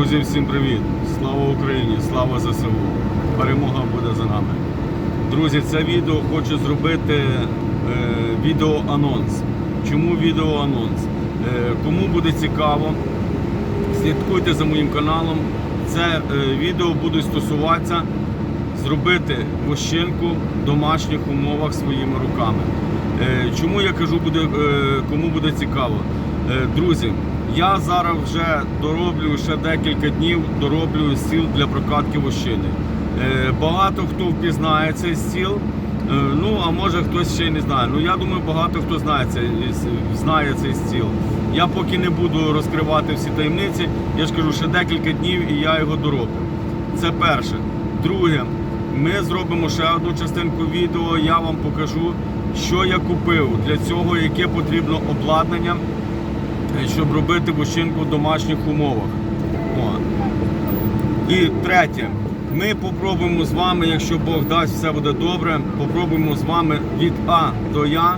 Друзі, всім привіт! Слава Україні! Слава ЗСУ! Перемога буде за нами. Друзі, це відео хочу зробити е, відеоанонс. Чому відеоанонс? Е, кому буде цікаво, слідкуйте за моїм каналом. Це е, відео буде стосуватися зробити вощинку в домашніх умовах своїми руками. Е, Чому я кажу, буде, е, кому буде цікаво? Е, Друзі, я зараз вже дороблю ще декілька днів, дороблю стіл для прокатки вощини. Е, Багато хто впізнає цей стіл. Е, Ну, а може хтось ще не знає. Ну я думаю, багато хто знає цей, знає цей стіл. Я поки не буду розкривати всі таємниці, я ж кажу, ще декілька днів і я його дороблю. Це перше. Друге, ми зробимо ще одну частинку відео. Я вам покажу, що я купив для цього, яке потрібно обладнання, щоб робити вощинку в домашніх умовах. О. І третє, ми попробуємо з вами, якщо Бог дасть, все буде добре. Попробуємо з вами від А до Я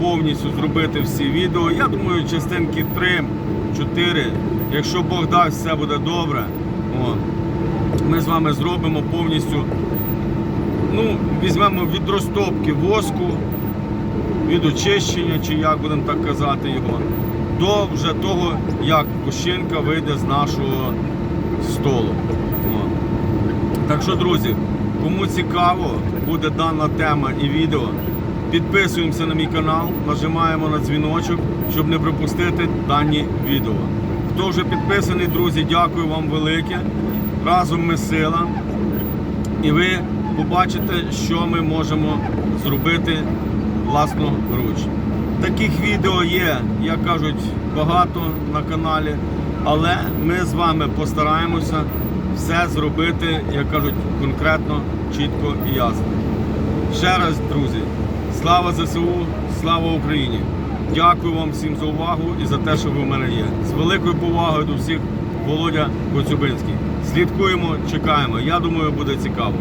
повністю зробити всі відео. Я думаю, частинки 3-4. Якщо Бог дасть, все буде добре. О, ми з вами зробимо повністю. Ну, візьмемо від розтопки воску, від очищення, чи як будемо так казати його, до вже того, як кущинка вийде з нашого столу. Так що, друзі, кому цікаво буде дана тема і відео, підписуємося на мій канал, нажимаємо на дзвіночок, щоб не пропустити дані відео. Хто вже підписаний, друзі, дякую вам велике. Разом ми сила. І ви побачите, що ми можемо зробити власноруч. Таких відео є, як кажуть, багато на каналі, але ми з вами постараємося все зробити, як кажуть, конкретно, чітко і ясно. Ще раз, друзі, слава ЗСУ, слава Україні! Дякую вам всім за увагу і за те, що ви в мене є. З великою повагою до всіх, Володя Коцюбинський. Слідкуємо, чекаємо. Я думаю, буде цікаво.